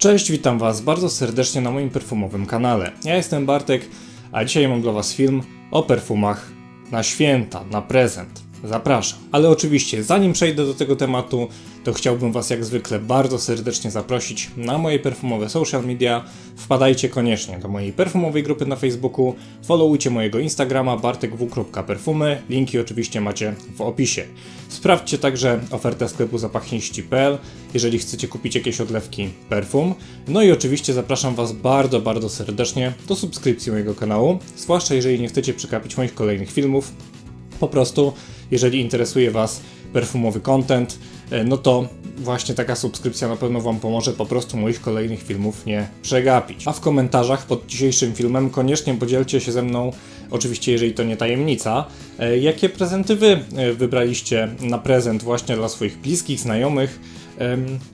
Cześć, witam Was bardzo serdecznie na moim perfumowym kanale. Ja jestem Bartek, a dzisiaj mam dla Was film o perfumach na święta, na prezent. Zapraszam. Ale oczywiście, zanim przejdę do tego tematu, to chciałbym Was jak zwykle bardzo serdecznie zaprosić na moje perfumowe social media. Wpadajcie koniecznie do mojej perfumowej grupy na Facebooku, followujcie mojego Instagrama bartekw.perfumy, linki oczywiście macie w opisie. Sprawdźcie także ofertę sklepu zapachniści.pl, jeżeli chcecie kupić jakieś odlewki perfum. No i oczywiście zapraszam Was bardzo, bardzo serdecznie do subskrypcji mojego kanału, zwłaszcza jeżeli nie chcecie przekapić moich kolejnych filmów. Po prostu, jeżeli interesuje Was perfumowy content, e, no to właśnie taka subskrypcja na pewno Wam pomoże po prostu moich kolejnych filmów nie przegapić. A w komentarzach pod dzisiejszym filmem koniecznie podzielcie się ze mną, oczywiście jeżeli to nie tajemnica, e, jakie prezenty Wy e, wybraliście na prezent właśnie dla swoich bliskich, znajomych.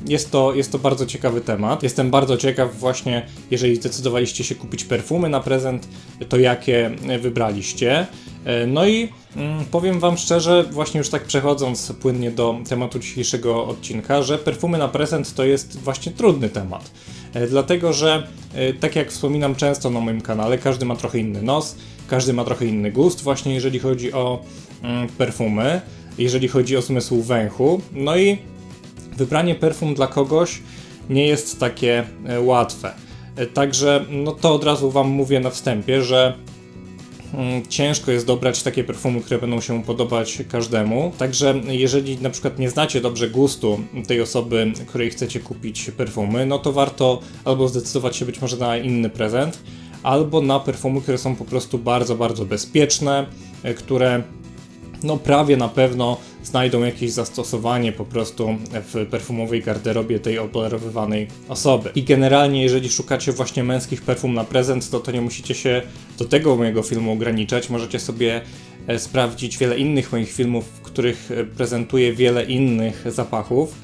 Jest to, jest to bardzo ciekawy temat. Jestem bardzo ciekaw właśnie, jeżeli zdecydowaliście się kupić perfumy na prezent, to jakie e, wybraliście. E, No i mm, powiem Wam szczerze, właśnie już tak przechodząc płynnie do tematu dzisiejszego odcinka, że perfumy na prezent to jest właśnie trudny temat. E, Dlatego, że tak jak wspominam często na moim kanale, każdy ma trochę inny nos, każdy ma trochę inny gust, właśnie jeżeli chodzi o mm, perfumy, jeżeli chodzi o zmysł węchu. No i wybranie perfum dla kogoś nie jest takie e, łatwe. E, Także no to od razu Wam mówię na wstępie, że mm, ciężko jest dobrać takie perfumy, które będą się podobać każdemu. Także jeżeli na przykład nie znacie dobrze gustu tej osoby, której chcecie kupić perfumy, no to warto albo zdecydować się być może na inny prezent, albo na perfumy, które są po prostu bardzo, bardzo bezpieczne, e, które no prawie na pewno znajdą jakieś zastosowanie po prostu w perfumowej garderobie tej obdarowywanej osoby. I generalnie, jeżeli szukacie właśnie męskich perfum na prezent, to to nie musicie się do tego mojego filmu ograniczać. Możecie sobie e, sprawdzić wiele innych moich filmów, w których e, prezentuję wiele innych zapachów.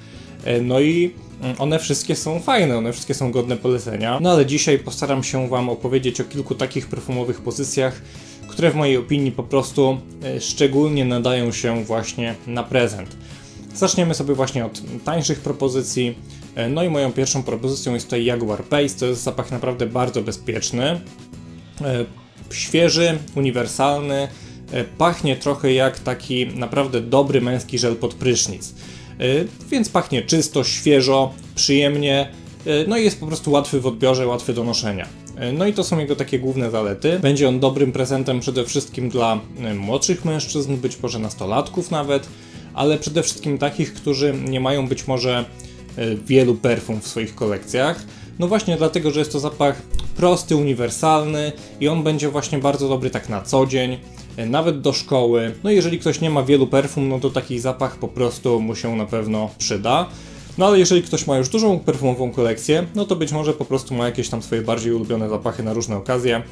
E, No i mm, one wszystkie są fajne, one wszystkie są godne polecenia. No ale dzisiaj postaram się Wam opowiedzieć o kilku takich perfumowych pozycjach, które w mojej opinii po prostu e, szczególnie nadają się właśnie na prezent. Zaczniemy sobie właśnie od tańszych propozycji. E, No i moją pierwszą propozycją jest tutaj Jaguar Pace. To jest zapach naprawdę bardzo bezpieczny. E, Świeży, uniwersalny, pachnie trochę jak taki naprawdę dobry męski żel pod prysznic. Więc pachnie czysto, świeżo, przyjemnie, no i jest po prostu łatwy w odbiorze, łatwy do noszenia. E, No i to są jego takie główne zalety. Będzie on dobrym prezentem przede wszystkim dla e, młodszych mężczyzn, być może nastolatków nawet, ale przede wszystkim takich, którzy nie mają być może e, wielu perfum w swoich kolekcjach. No właśnie dlatego, że jest to zapach prosty, uniwersalny i on będzie właśnie bardzo dobry tak na co dzień, nawet do szkoły. No jeżeli ktoś nie ma wielu perfum, no to taki zapach po prostu mu się na pewno przyda. No ale jeżeli ktoś ma już dużą perfumową kolekcję, no to być może po prostu ma jakieś tam swoje bardziej ulubione zapachy na różne okazje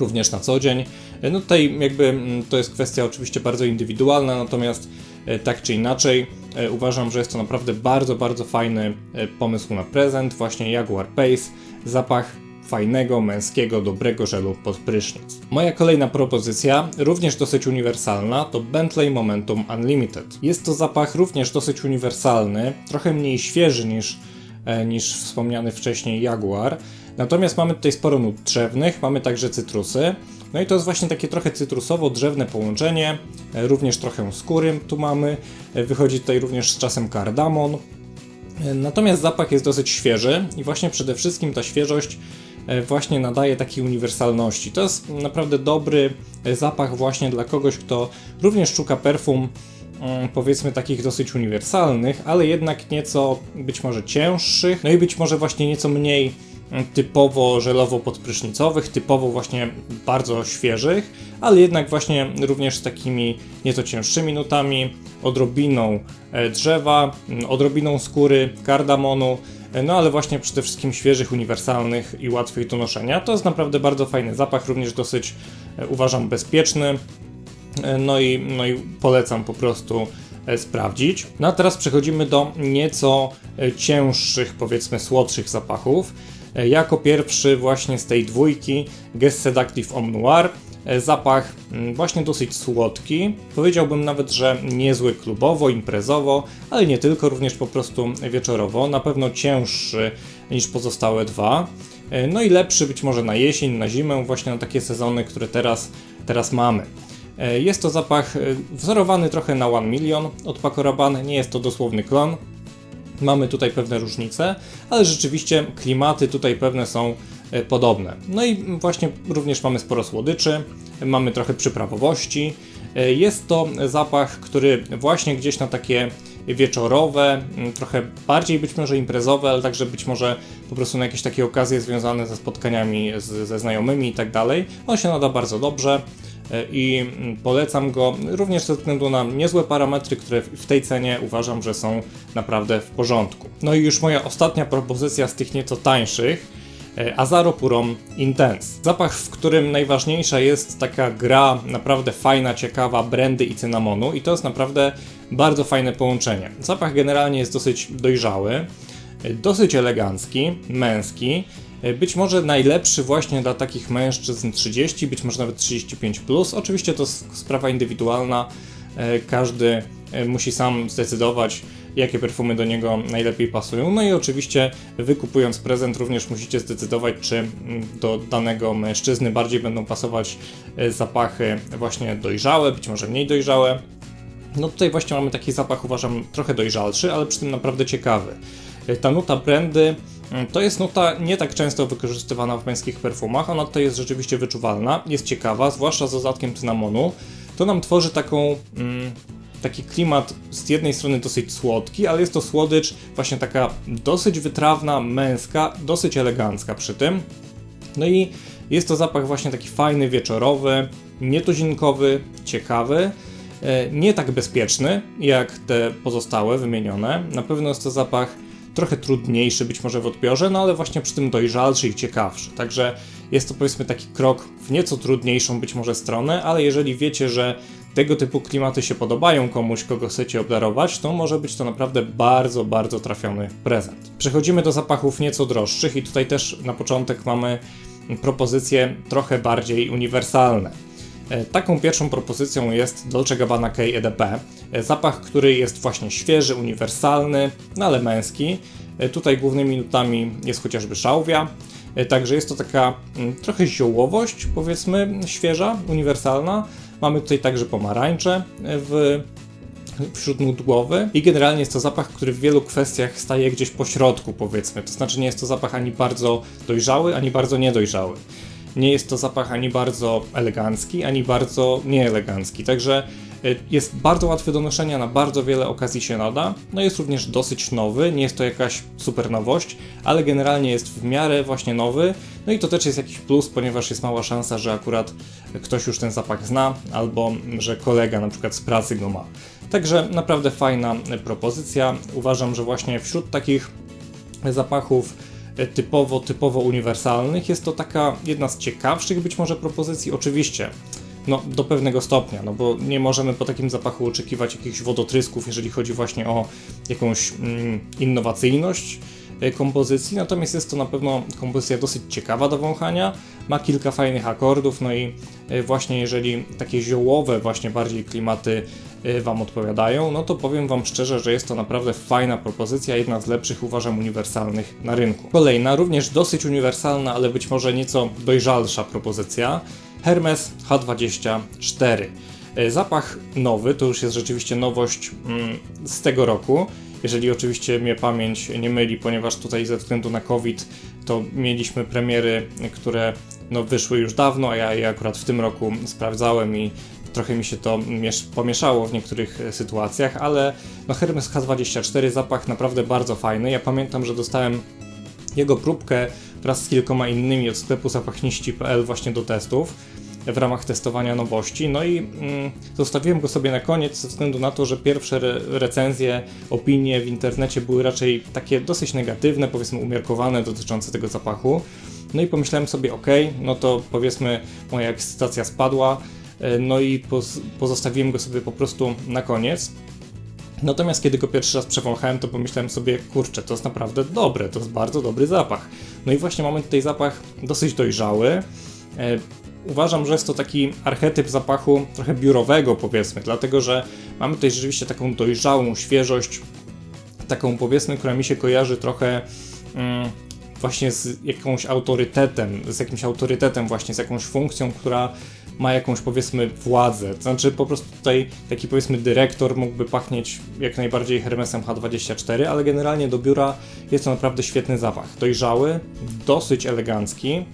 również na co dzień. E, No tutaj jakby mm, to jest kwestia oczywiście bardzo indywidualna, natomiast e, tak czy inaczej e, uważam, że jest to naprawdę bardzo, bardzo fajny pomysł na prezent, właśnie Jaguar Pace, zapach fajnego, męskiego, dobrego żelu pod prysznic. Moja kolejna propozycja, również dosyć uniwersalna, to Bentley Momentum Unlimited. Jest to zapach również dosyć uniwersalny, trochę mniej świeży niż e, niż wspomniany wcześniej Jaguar. Natomiast mamy tutaj sporo nut drzewnych, mamy także cytrusy. No i to jest właśnie takie trochę cytrusowo-drzewne połączenie, e, również trochę skóry tu mamy. E, Wychodzi tutaj również z czasem kardamon. Natomiast zapach jest dosyć świeży i właśnie przede wszystkim ta świeżość właśnie nadaje takiej uniwersalności. To jest naprawdę dobry e, zapach właśnie dla kogoś, kto również szuka perfum mm, powiedzmy takich dosyć uniwersalnych, ale jednak nieco być może cięższych, no i być może właśnie nieco mniej mm, typowo żelowo-podprysznicowych, typowo właśnie bardzo świeżych, ale jednak właśnie również z takimi nieco cięższymi nutami, odrobiną e, drzewa, mm, odrobiną skóry, kardamonu, e, no ale właśnie przede wszystkim świeżych, uniwersalnych i łatwych do noszenia. To jest naprawdę bardzo fajny zapach, również dosyć e, uważam bezpieczny. E, No i, no i polecam po prostu e, sprawdzić. No a teraz przechodzimy do nieco cięższych, powiedzmy słodszych zapachów. E, Jako pierwszy właśnie z tej dwójki Guess Seductive Homme Noir. e, zapach mm, właśnie dosyć słodki. Powiedziałbym nawet, że niezły klubowo, imprezowo, ale nie tylko, również po prostu wieczorowo. Na pewno cięższy niż pozostałe dwa. E, no i lepszy być może na jesień, na zimę, właśnie na takie sezony, które teraz, teraz mamy. Jest to zapach wzorowany trochę na One Million od Paco Rabanne, nie jest to dosłowny klon. Mamy tutaj pewne różnice, ale rzeczywiście klimaty tutaj pewne są E, podobne. No i właśnie również mamy sporo słodyczy, mamy trochę przyprawowości. E, jest to zapach, który właśnie gdzieś na takie wieczorowe, trochę bardziej być może imprezowe, ale także być może po prostu na jakieś takie okazje związane ze spotkaniami z, ze znajomymi i tak dalej. On się nada bardzo dobrze i polecam go również ze względu na niezłe parametry, które w tej cenie uważam, że są naprawdę w porządku. No i już moja ostatnia propozycja z tych nieco tańszych E, Azaro Purom Intense. Zapach, w którym najważniejsza jest taka gra naprawdę fajna, ciekawa brandy i cynamonu i to jest naprawdę bardzo fajne połączenie. Zapach generalnie jest dosyć dojrzały, e, dosyć elegancki, męski, e, być może najlepszy właśnie dla takich mężczyzn 30, być może nawet 35+. Plus. Oczywiście to sprawa indywidualna, każdy musi sam zdecydować, jakie perfumy do niego najlepiej pasują. No i oczywiście wykupując prezent również musicie zdecydować, czy mm, do danego mężczyzny bardziej będą pasować e, zapachy właśnie dojrzałe, być może mniej dojrzałe. No tutaj właśnie mamy taki zapach, uważam, trochę dojrzalszy, ale przy tym naprawdę ciekawy. E, ta nuta brandy to jest nuta nie tak często wykorzystywana w męskich perfumach, ona tutaj jest rzeczywiście wyczuwalna, jest ciekawa, zwłaszcza z dodatkiem cynamonu. To nam tworzy taką mm, taki klimat z jednej strony dosyć słodki, ale jest to słodycz właśnie taka dosyć wytrawna, męska, dosyć elegancka przy tym. No i jest to zapach właśnie taki fajny, wieczorowy, nietuzinkowy, ciekawy, e, nie tak bezpieczny jak te pozostałe wymienione. Na pewno jest to zapach trochę trudniejszy być może w odbiorze, no ale właśnie przy tym dojrzalszy i ciekawszy. Także jest to powiedzmy taki krok w nieco trudniejszą być może stronę, ale jeżeli wiecie, że tego typu klimaty się podobają komuś, kogo chcecie obdarować, to może być to naprawdę bardzo, bardzo trafiony prezent. Przechodzimy do zapachów nieco droższych i tutaj też na początek mamy propozycje trochę bardziej uniwersalne. E, taką pierwszą propozycją jest Dolce Gabbana K EDP. E, zapach, który jest właśnie świeży, uniwersalny, no ale męski. E, tutaj głównymi nutami jest chociażby szałwia, także jest to taka mm, trochę ziołowość, powiedzmy, świeża, uniwersalna, Mamy tutaj także pomarańcze w wśród nut głowy i generalnie jest to zapach, który w wielu kwestiach staje gdzieś po środku powiedzmy, to znaczy nie jest to zapach ani bardzo dojrzały, ani bardzo niedojrzały. Nie jest to zapach ani bardzo elegancki, ani bardzo nieelegancki, także e, jest bardzo łatwy do noszenia, na bardzo wiele okazji się nada. No jest również dosyć nowy, nie jest to jakaś super nowość, ale generalnie jest w miarę właśnie nowy. No i to też jest jakiś plus, ponieważ jest mała szansa, że akurat ktoś już ten zapach zna, albo że kolega na przykład z pracy go ma. Także naprawdę fajna propozycja. Uważam, że właśnie wśród takich zapachów typowo, typowo uniwersalnych jest to taka jedna z ciekawszych być może propozycji. Oczywiście no, do pewnego stopnia, no bo nie możemy po takim zapachu oczekiwać jakichś wodotrysków, jeżeli chodzi właśnie o jakąś mm, innowacyjność. E, kompozycji, natomiast jest to na pewno kompozycja dosyć ciekawa do wąchania, ma kilka fajnych akordów, no i e, właśnie jeżeli takie ziołowe właśnie bardziej klimaty e, Wam odpowiadają, no to powiem Wam szczerze, że jest to naprawdę fajna propozycja, jedna z lepszych uważam uniwersalnych na rynku. Kolejna, również dosyć uniwersalna, ale być może nieco dojrzalsza propozycja, Hermes H24. Zapach nowy, to już jest rzeczywiście nowość mm, z tego roku jeżeli oczywiście mnie pamięć nie myli, ponieważ tutaj ze względu na COVID to mieliśmy premiery, które no, wyszły już dawno, a ja je akurat w tym roku sprawdzałem i trochę mi się to pomieszało w niektórych e, sytuacjach, ale no Hermes H24 zapach naprawdę bardzo fajny. Ja pamiętam, że dostałem jego próbkę wraz z kilkoma innymi od sklepu zapachniści.pl właśnie do testów w ramach testowania nowości. No i mm, zostawiłem go sobie na koniec ze względu na to, że pierwsze re recenzje, opinie w internecie były raczej takie dosyć negatywne, powiedzmy umiarkowane dotyczące tego zapachu. No i pomyślałem sobie, ok, no to powiedzmy moja ekscytacja spadła, no i poz pozostawiłem go sobie po prostu na koniec. Natomiast kiedy go pierwszy raz przewąchałem, to pomyślałem sobie, kurczę, to jest naprawdę dobre, to jest bardzo dobry zapach. No i właśnie mamy tutaj zapach dosyć dojrzały, e, uważam, że jest to taki archetyp zapachu trochę biurowego, powiedzmy, dlatego że mamy tutaj rzeczywiście taką dojrzałą świeżość, taką powiedzmy, która mi się kojarzy trochę. Mm, właśnie z jakąś autorytetem, z jakimś autorytetem, właśnie z jakąś funkcją, która ma jakąś powiedzmy władzę. To znaczy po prostu tutaj taki powiedzmy dyrektor mógłby pachnieć jak najbardziej Hermesem H24, ale generalnie do biura jest to naprawdę świetny zapach. Dojrzały, dosyć elegancki,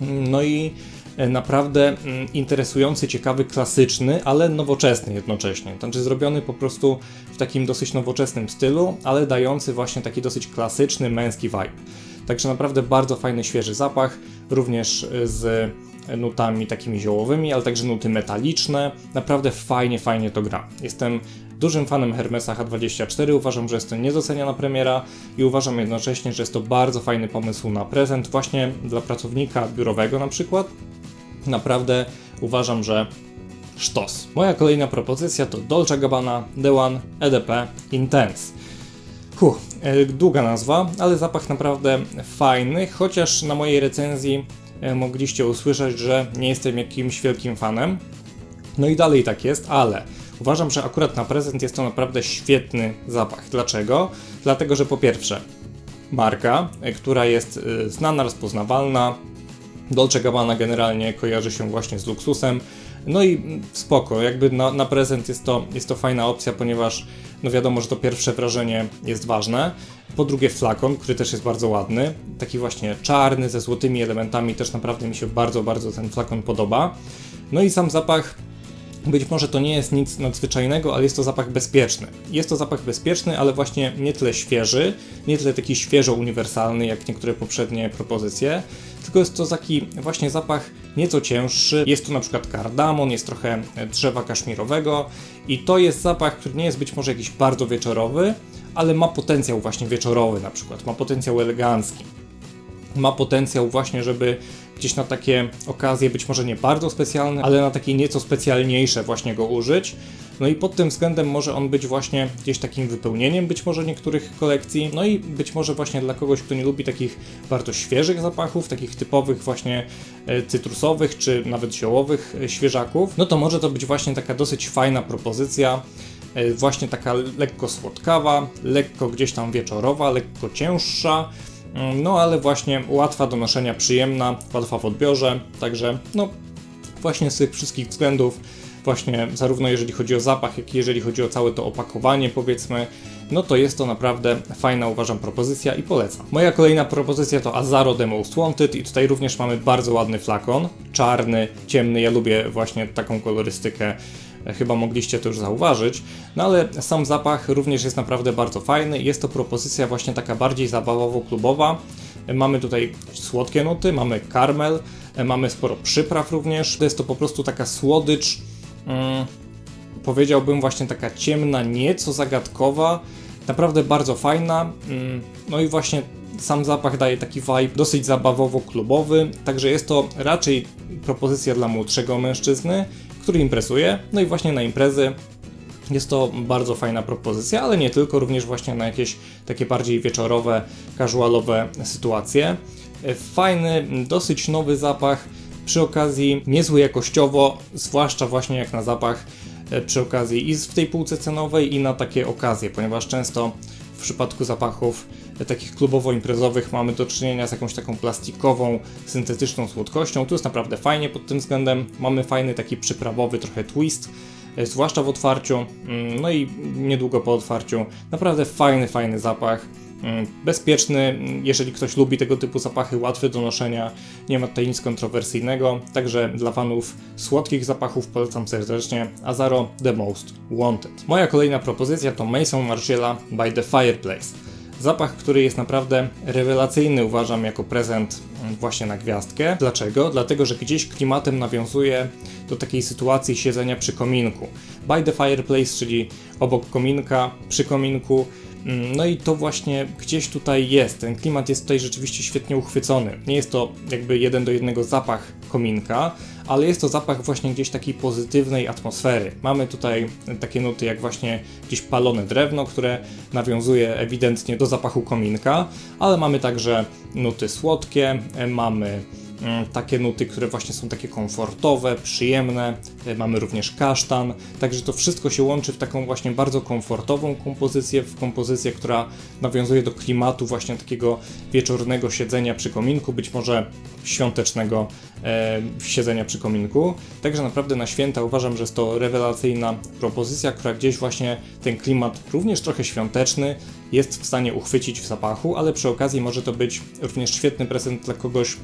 no i e, naprawdę mm, interesujący, ciekawy, klasyczny, ale nowoczesny jednocześnie. Znaczy zrobiony po prostu w takim dosyć nowoczesnym stylu, ale dający właśnie taki dosyć klasyczny, męski vibe. Także naprawdę bardzo fajny, świeży zapach, również z nutami takimi ziołowymi, ale także nuty metaliczne. Naprawdę fajnie, fajnie to gra. Jestem dużym fanem Hermesa H24, uważam, że jest to niedoceniana premiera i uważam jednocześnie, że jest to bardzo fajny pomysł na prezent właśnie dla pracownika biurowego na przykład. Naprawdę uważam, że sztos. Moja kolejna propozycja to Dolce Gabbana The One EDP Intense. Huh, e, długa nazwa, ale zapach naprawdę fajny, chociaż na mojej recenzji mogliście usłyszeć, że nie jestem jakimś wielkim fanem. No i dalej tak jest, ale uważam, że akurat na prezent jest to naprawdę świetny zapach. Dlaczego? Dlatego, że po pierwsze, marka, e, która jest e, znana, rozpoznawalna, Dolce Gabbana generalnie kojarzy się właśnie z luksusem, no i spoko, jakby na, na prezent jest to, jest to fajna opcja, ponieważ no wiadomo, że to pierwsze wrażenie jest ważne. Po drugie flakon, który też jest bardzo ładny, taki właśnie czarny, ze złotymi elementami, też naprawdę mi się bardzo, bardzo ten flakon podoba. No i sam zapach być może to nie jest nic nadzwyczajnego, ale jest to zapach bezpieczny. Jest to zapach bezpieczny, ale właśnie nie tyle świeży, nie tyle taki świeżo uniwersalny, jak niektóre poprzednie propozycje, tylko jest to taki właśnie zapach nieco cięższy. Jest tu na przykład kardamon, jest trochę drzewa kaszmirowego i to jest zapach, który nie jest być może jakiś bardzo wieczorowy, ale ma potencjał właśnie wieczorowy na przykład, ma potencjał elegancki. Ma potencjał właśnie, żeby gdzieś na takie okazje, być może nie bardzo specjalne, ale na takie nieco specjalniejsze właśnie go użyć. No i pod tym względem może on być właśnie gdzieś takim wypełnieniem być może niektórych kolekcji, no i być może właśnie dla kogoś, kto nie lubi takich bardzo świeżych zapachów, takich typowych właśnie e, cytrusowych czy nawet ziołowych e, świeżaków, no to może to być właśnie taka dosyć fajna propozycja, e, właśnie taka lekko słodkawa, lekko gdzieś tam wieczorowa, lekko cięższa, no ale właśnie łatwa do noszenia, przyjemna, łatwa w odbiorze, także no właśnie z tych wszystkich względów właśnie zarówno jeżeli chodzi o zapach, jak i jeżeli chodzi o całe to opakowanie, powiedzmy, no to jest to naprawdę fajna, uważam, propozycja i polecam. Moja kolejna propozycja to Azaro The Most Wanted i tutaj również mamy bardzo ładny flakon, czarny, ciemny, ja lubię właśnie taką kolorystykę chyba mogliście to już zauważyć. No ale sam zapach również jest naprawdę bardzo fajny. Jest to propozycja właśnie taka bardziej zabawowo-klubowa. Mamy tutaj słodkie nuty, mamy karmel, mamy sporo przypraw również. Jest to po prostu taka słodycz mm, powiedziałbym właśnie taka ciemna, nieco zagadkowa, naprawdę bardzo fajna. Mm, no i właśnie sam zapach daje taki vibe dosyć zabawowo-klubowy, także jest to raczej propozycja dla młodszego mężczyzny, który imprezuje. No i właśnie na imprezy jest to bardzo fajna propozycja, ale nie tylko, również właśnie na jakieś takie bardziej wieczorowe, casualowe sytuacje. Fajny, dosyć nowy zapach, przy okazji niezły jakościowo, zwłaszcza właśnie jak na zapach, e, przy okazji i w tej półce cenowej i na takie okazje, ponieważ często w przypadku zapachów takich klubowo-imprezowych mamy do czynienia z jakąś taką plastikową, syntetyczną słodkością. Tu jest naprawdę fajnie pod tym względem. Mamy fajny taki przyprawowy trochę twist, e, zwłaszcza w otwarciu, mm, no i niedługo po otwarciu. Naprawdę fajny, fajny zapach. Mm, bezpieczny, jeżeli ktoś lubi tego typu zapachy, łatwy do noszenia, nie ma tutaj nic kontrowersyjnego, także dla fanów słodkich zapachów polecam serdecznie Azaro The Most Wanted. Moja kolejna propozycja to Mason Margiela by The Fireplace. Zapach, który jest naprawdę rewelacyjny, uważam, jako prezent mm, właśnie na gwiazdkę. Dlaczego? Dlatego, że gdzieś klimatem nawiązuje do takiej sytuacji siedzenia przy kominku. By the fireplace, czyli obok kominka, przy kominku, no i to właśnie gdzieś tutaj jest. Ten klimat jest tutaj rzeczywiście świetnie uchwycony. Nie jest to jakby jeden do jednego zapach kominka, ale jest to zapach właśnie gdzieś takiej pozytywnej atmosfery. Mamy tutaj takie nuty jak właśnie gdzieś palone drewno, które nawiązuje ewidentnie do zapachu kominka, ale mamy także nuty słodkie, mamy mm, takie nuty, które właśnie są takie komfortowe, przyjemne. E, Mamy również kasztan, także to wszystko się łączy w taką właśnie bardzo komfortową kompozycję, w kompozycję, która nawiązuje do klimatu właśnie takiego wieczornego siedzenia przy kominku, być może świątecznego e, siedzenia przy kominku. Także naprawdę na święta uważam, że jest to rewelacyjna propozycja, która gdzieś właśnie ten klimat również trochę świąteczny jest w stanie uchwycić w zapachu, ale przy okazji może to być również świetny prezent dla kogoś,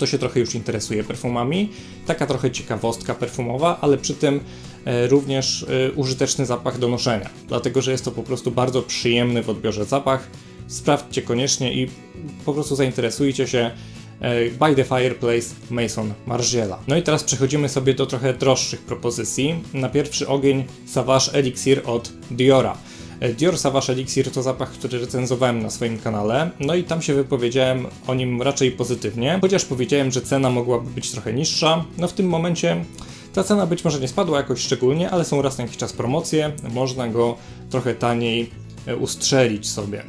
kto się trochę już interesuje perfumami. Taka trochę ciekawostka perfumowa, ale przy tym e, również e, użyteczny zapach do noszenia, dlatego że jest to po prostu bardzo przyjemny w odbiorze zapach. Sprawdźcie koniecznie i po prostu zainteresujcie się e, By the Fireplace Mason Margiela. No i teraz przechodzimy sobie do trochę droższych propozycji. Na pierwszy ogień Savage Elixir od Diora. Dior Savage Elixir to zapach, który recenzowałem na swoim kanale, no i tam się wypowiedziałem o nim raczej pozytywnie, chociaż powiedziałem, że cena mogłaby być trochę niższa. No w tym momencie ta cena być może nie spadła jakoś szczególnie, ale są raz na jakiś czas promocje, można go trochę taniej e, ustrzelić sobie.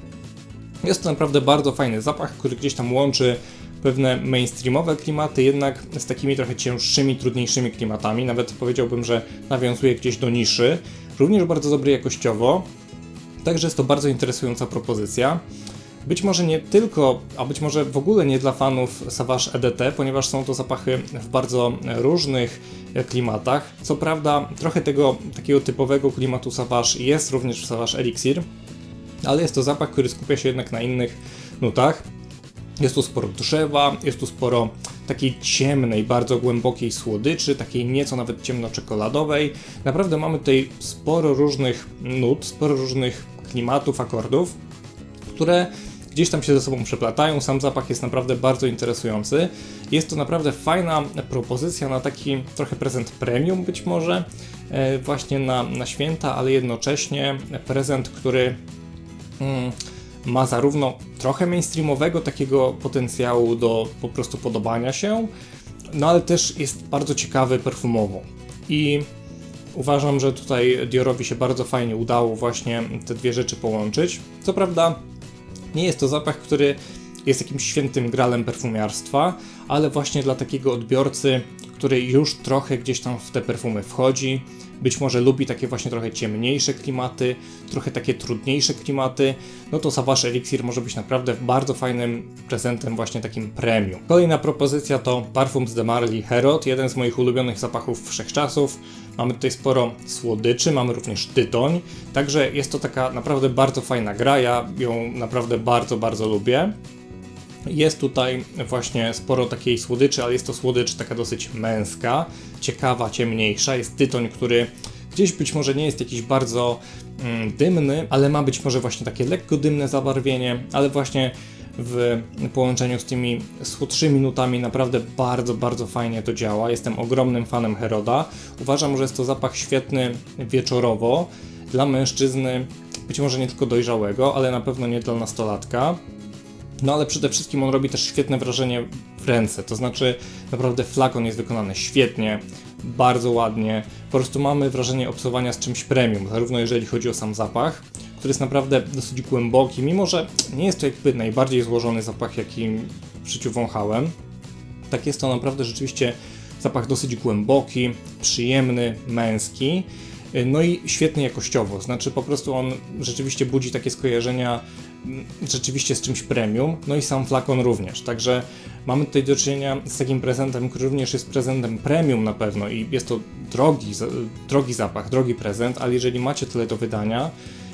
Jest to naprawdę bardzo fajny zapach, który gdzieś tam łączy pewne mainstreamowe klimaty, jednak z takimi trochę cięższymi, trudniejszymi klimatami. Nawet powiedziałbym, że nawiązuje gdzieś do niszy. Również bardzo dobry jakościowo. Także jest to bardzo interesująca propozycja. Być może nie tylko, a być może w ogóle nie dla fanów Savage EDT, ponieważ są to zapachy w bardzo różnych klimatach. Co prawda, trochę tego takiego typowego klimatu Savage jest również w Savage Elixir, ale jest to zapach, który skupia się jednak na innych nutach. Jest tu sporo drzewa, jest tu sporo takiej ciemnej, bardzo głębokiej słodyczy, takiej nieco nawet ciemno-czekoladowej. Naprawdę mamy tutaj sporo różnych nut, sporo różnych klimatów, akordów, które gdzieś tam się ze sobą przeplatają. Sam zapach jest naprawdę bardzo interesujący. Jest to naprawdę fajna propozycja na taki trochę prezent premium być może, e, właśnie na, na święta, ale jednocześnie prezent, który mm, ma zarówno trochę mainstreamowego takiego potencjału do po prostu podobania się, no ale też jest bardzo ciekawy perfumowo. I uważam, że tutaj Diorowi się bardzo fajnie udało właśnie te dwie rzeczy połączyć. Co prawda, nie jest to zapach, który jest jakimś świętym gralem perfumiarstwa, ale właśnie dla takiego odbiorcy, który już trochę gdzieś tam w te perfumy wchodzi, być może lubi takie właśnie trochę ciemniejsze klimaty, trochę takie trudniejsze klimaty, no to Savage Elixir może być naprawdę bardzo fajnym prezentem właśnie takim premium. Kolejna propozycja to Parfums de Marly Herod, jeden z moich ulubionych zapachów wszechczasów. Mamy tutaj sporo słodyczy, mamy również tytoń, także jest to taka naprawdę bardzo fajna gra, ja ją naprawdę bardzo, bardzo lubię. Jest tutaj właśnie sporo takiej słodyczy, ale jest to słodycz taka dosyć męska, ciekawa, ciemniejsza. Jest tytoń, który gdzieś być może nie jest jakiś bardzo mm, dymny, ale ma być może właśnie takie lekko dymne zabarwienie, ale właśnie w połączeniu z tymi słodszymi nutami naprawdę bardzo, bardzo fajnie to działa. Jestem ogromnym fanem Heroda. Uważam, że jest to zapach świetny wieczorowo dla mężczyzny, być może nie tylko dojrzałego, ale na pewno nie dla nastolatka. No ale przede wszystkim on robi też świetne wrażenie w ręce, to znaczy naprawdę flakon jest wykonany świetnie, bardzo ładnie. Po prostu mamy wrażenie obcowania z czymś premium, zarówno jeżeli chodzi o sam zapach, który jest naprawdę dosyć głęboki, mimo że nie jest to jakby najbardziej złożony zapach, jaki w życiu wąchałem. Tak jest to naprawdę rzeczywiście zapach dosyć głęboki, przyjemny, męski. No i świetny jakościowo, znaczy po prostu on rzeczywiście budzi takie skojarzenia rzeczywiście z czymś premium, no i sam flakon również. Także mamy tutaj do czynienia z takim prezentem, który również jest prezentem premium na pewno i jest to drogi, drogi zapach, drogi prezent, ale jeżeli macie tyle do wydania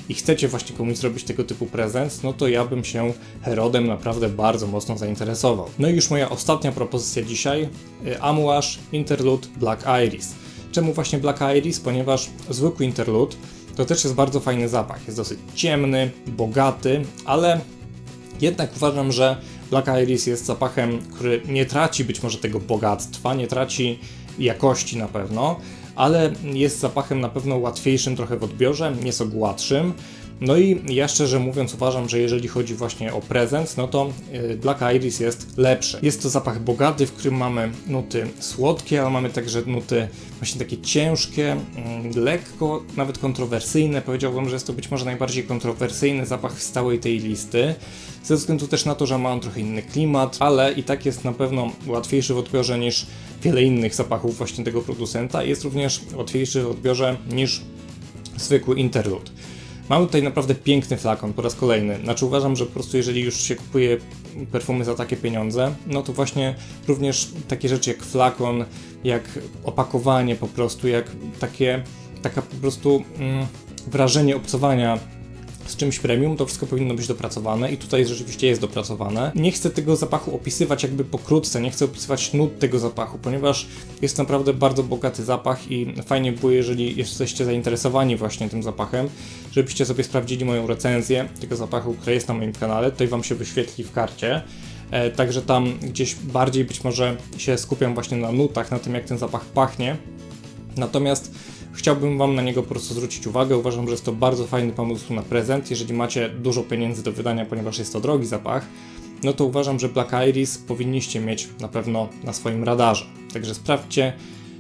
i chcecie właśnie komuś zrobić tego typu prezent, no to ja bym się Herodem naprawdę bardzo mocno zainteresował. No i już moja ostatnia propozycja dzisiaj, y, Amouage Interlude Black Iris. Czemu właśnie Black Iris? Ponieważ zwykły interlude to też jest bardzo fajny zapach. Jest dosyć ciemny, bogaty, ale jednak uważam, że Black Iris jest zapachem, który nie traci być może tego bogactwa, nie traci jakości na pewno, ale jest zapachem na pewno łatwiejszym trochę w odbiorze, nieco gładszym. No i ja szczerze mówiąc uważam, że jeżeli chodzi właśnie o prezent, no to y, Black Iris jest lepszy. Jest to zapach bogaty, w którym mamy nuty słodkie, ale mamy także nuty właśnie takie ciężkie, mm, lekko, nawet kontrowersyjne. Powiedziałbym, że jest to być może najbardziej kontrowersyjny zapach z całej tej listy. Ze względu też na to, że ma on trochę inny klimat, ale i tak jest na pewno łatwiejszy w odbiorze niż wiele innych zapachów właśnie tego producenta. Jest również łatwiejszy w odbiorze niż zwykły interlude. Mamy tutaj naprawdę piękny flakon po raz kolejny. Znaczy uważam, że po prostu jeżeli już się kupuje perfumy za takie pieniądze, no to właśnie również takie rzeczy jak flakon, jak opakowanie po prostu, jak takie, taka po prostu mm, wrażenie obcowania z czymś premium, to wszystko powinno być dopracowane i tutaj rzeczywiście jest dopracowane. Nie chcę tego zapachu opisywać jakby pokrótce, nie chcę opisywać nut tego zapachu, ponieważ jest naprawdę bardzo bogaty zapach i fajnie było, jeżeli jesteście zainteresowani właśnie tym zapachem, żebyście sobie sprawdzili moją recenzję tego zapachu, która jest na moim kanale, tutaj Wam się wyświetli w karcie. E, także tam gdzieś bardziej być może się skupiam właśnie na nutach, na tym jak ten zapach pachnie. Natomiast Chciałbym Wam na niego po prostu zwrócić uwagę. Uważam, że jest to bardzo fajny pomysł na prezent. Jeżeli macie dużo pieniędzy do wydania, ponieważ jest to drogi zapach, no to uważam, że Black Iris powinniście mieć na pewno na swoim radarze. Także sprawdźcie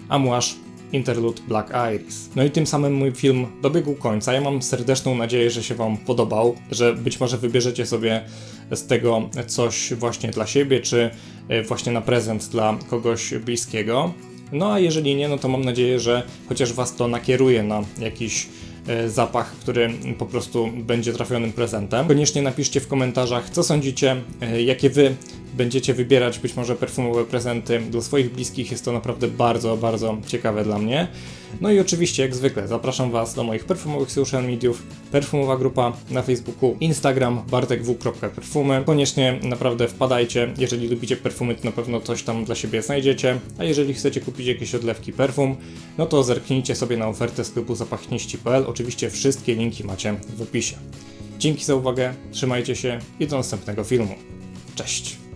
Amouage Interlude Black Iris. No i tym samym mój film dobiegł końca. Ja mam serdeczną nadzieję, że się Wam podobał, że być może wybierzecie sobie z tego coś właśnie dla siebie, czy e, właśnie na prezent dla kogoś bliskiego. No a jeżeli nie, no to mam nadzieję, że chociaż Was to nakieruje na jakiś e, zapach, który po prostu będzie trafionym prezentem. Koniecznie napiszcie w komentarzach, co sądzicie, e, jakie Wy będziecie wybierać być może perfumowe prezenty dla swoich bliskich. Jest to naprawdę bardzo, bardzo ciekawe dla mnie. No i oczywiście, jak zwykle, zapraszam Was do moich perfumowych social mediów. Perfumowa grupa na Facebooku, Instagram, bartekw.perfumy. Koniecznie naprawdę wpadajcie. Jeżeli lubicie perfumy, to na pewno coś tam dla siebie znajdziecie. A jeżeli chcecie kupić jakieś odlewki perfum, no to zerknijcie sobie na ofertę sklepu zapachniści.pl. Oczywiście wszystkie linki macie w opisie. Dzięki za uwagę, trzymajcie się i do następnego filmu. Cześć!